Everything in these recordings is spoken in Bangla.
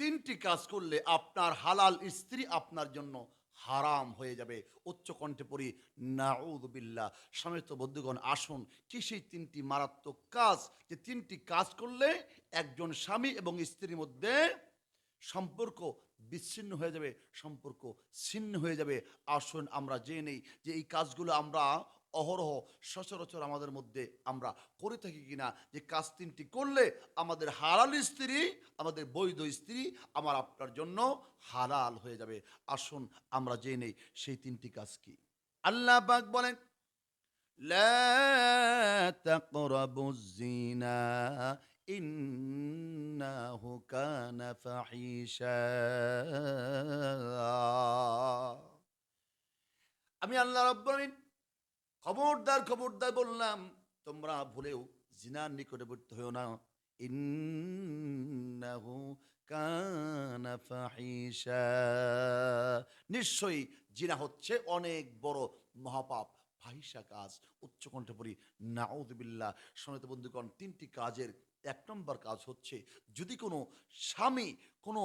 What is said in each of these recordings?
তিনটি কাজ করলে আপনার হালাল স্ত্রী আপনার জন্য হারাম হয়ে যাবে। উচ্চ কণ্ঠে পড়ি নাউদুবিল্লাহ সমেত বন্ধুগণ, আসুন, কি সেই তিনটি মারাত্মক কাজ? যে তিনটি কাজ করলে একজন স্বামী এবং স্ত্রীর মধ্যে সম্পর্ক বিচ্ছিন্ন হয়ে যাবে, সম্পর্ক ছিন্ন হয়ে যাবে। আসুন, আমরা জেনে নেই যে এই কাজগুলো আমরা অহরহ সচরাচর আমাদের মধ্যে আমরা করে থাকি কিনা যে কাজ তিনটি করলে আমাদের হালাল স্ত্রী, আমাদের বৈধ স্ত্রী আমার আপনার জন্য হালাল হয়ে যাবে। আসুন আমরা জেনে নেই সেই তিনটি কাজ কি। আল্লাহ পাক বলেন ইন্নাহু কানা ফাহিশা আমি আল্লাহ রব্বুল আলামিন খবরদার খবরদার বললাম, তোমরা ভুলেও জিনার নিকটবর্তী হয়েও না। ইন্নাহু কানা ফাহিশা। নিশ্চয়ই জিনা হচ্ছে অনেক বড় মহাপাপ। ফাহিসা কাজ, উচ্চ কণ্ঠে পড়ি নাউদুবিল্লাহ সমিত বন্ধুগণ, তিনটি কাজের এক নম্বর কাজ হচ্ছে, যদি কোনো স্বামী কোনো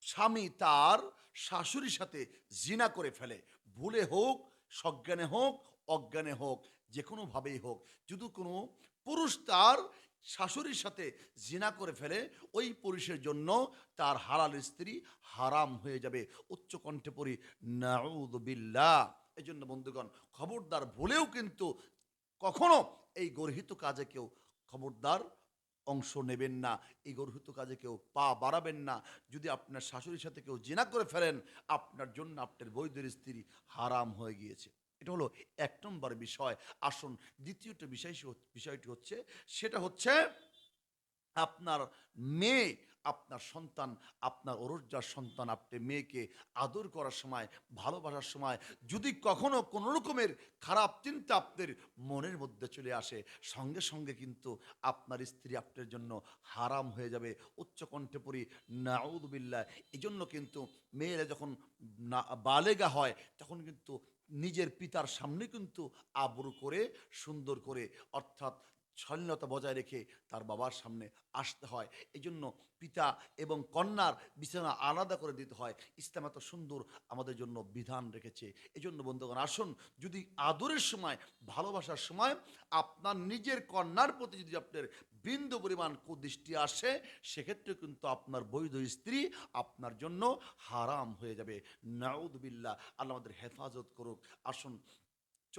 স্বামী তার শাশুড়ির সাথে জিনা করে ফেলে, ভুলে হোক, সজ্ঞানে হোক অজ্ঞানে হোক যে কোনোভাবেই হোক, যদি কোনো পুরুষ তার শাশুড়ির সাথে জিনা করে ফেলে, ওই পুরুষের জন্য তার হালাল স্ত্রী হারাম হয়ে যাবে। উচ্চ কণ্ঠে পড়ি নাউদুবিল্লাহ এই জন্য বন্ধুগণ, খবরদার ভুলেও কিন্তু কখনো এই গর্হিত কাজে কেউ খবরদার অংশ নেবেন না। এই গর্হিত কাজে কেউ পা বাড়াবেন না। যদি আপনার শাশুড়ির সাথে কেউ জিনা করে ফেলেন, আপনার জন্য আপনার বৈধের স্ত্রী হারাম হয়ে গিয়েছে। এটা হলো এক নম্বর বিষয়, আসুন দ্বিতীয়টা বিষয় বিষয়টি হচ্ছে, সেটা হচ্ছে আপনার মেয়ে, আপনার সন্তান, আপনার অরুজার সন্তান, আপনি মেয়েকে আদর করার সময়, ভালোবাসার সময়, যদি কখনো কোনো রকমের খারাপ চিন্তা আপনার মনের মধ্যে চলে আসে, সঙ্গে সঙ্গে কিন্তু আপনার স্ত্রী আপনার জন্য হারাম হয়ে যাবে, উচ্চ কণ্ঠে পড়ি নাউদবিল্লা এই জন্য কিন্তু মেয়েরা যখন না, বালেগা হয়, তখন কিন্তু নিজের পিতার সামনে কিন্তু আবরু করে সুন্দর করে অর্থাৎ সৈন্যতা বজায় রেখে তার বাবার সামনে আসতে হয়। এই জন্য পিতা এবং কন্যার বিছানা আলাদা করে দিতে হয়। ইসলাম এত সুন্দর আমাদের জন্য বিধান রেখেছে। এই জন্য বন্ধুগণ, আসুন যদি আদরের সময়, ভালোবাসার সময় আপনার নিজের কন্যার প্রতি যদি আপনার বিন্দু পরিমাণ কুদৃষ্টি আসে সেক্ষেত্রে কিন্তু আপনার বৈধ স্ত্রী আপনার জন্য হারাম হয়ে যাবে। নাউদবিল্লা আল্লাহ আমাদের হেফাজত করুক। আসুন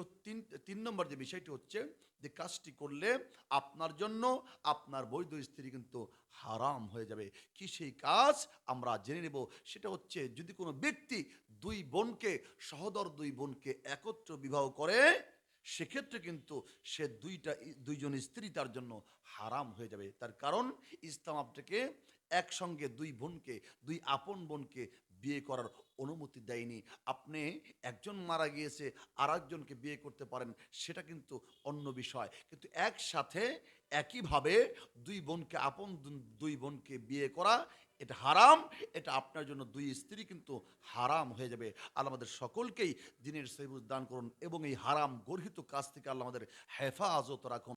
তিন তিন নম্বর যে বিষয়টি হচ্ছে যে কাজটি করলে আপনার জন্য আপনার বৈধ স্ত্রী কিন্তু হারাম হয়ে যাবে। কি সেই কাজ? আমরা জেনে নেব। সেটা হচ্ছে যদি কোনো ব্যক্তি দুই বোনকে, সহদর দুই বোনকে একত্র বিবাহ করে, সেক্ষেত্রে কিন্তু সে দুইটা, দুইজন স্ত্রী তার জন্য হারাম হয়ে যাবে। তার কারণ ইসলাম আপনাকে একসঙ্গে দুই বোনকে, দুই আপন বোনকে বিয়ে করার অনুমতি দেয়নি। আপনি একজন মারা গিয়েছে আর একজনকে বিয়ে করতে পারেন, সেটা কিন্তু অন্য বিষয়। কিন্তু একসাথে, একইভাবে দুই বোনকে আপন দুই বোনকে বিয়ে করা, এটা হারাম, এটা আপনার জন্য দুই স্ত্রী কিন্তু হারাম হয়ে যাবে। আল্লাহ আমাদের সকলকেই দিনের সৈবুজ দান করুন এবং এই হারাম গর্হিত কাজ থেকে আল্লাহ আমাদের হেফাজত রাখুন।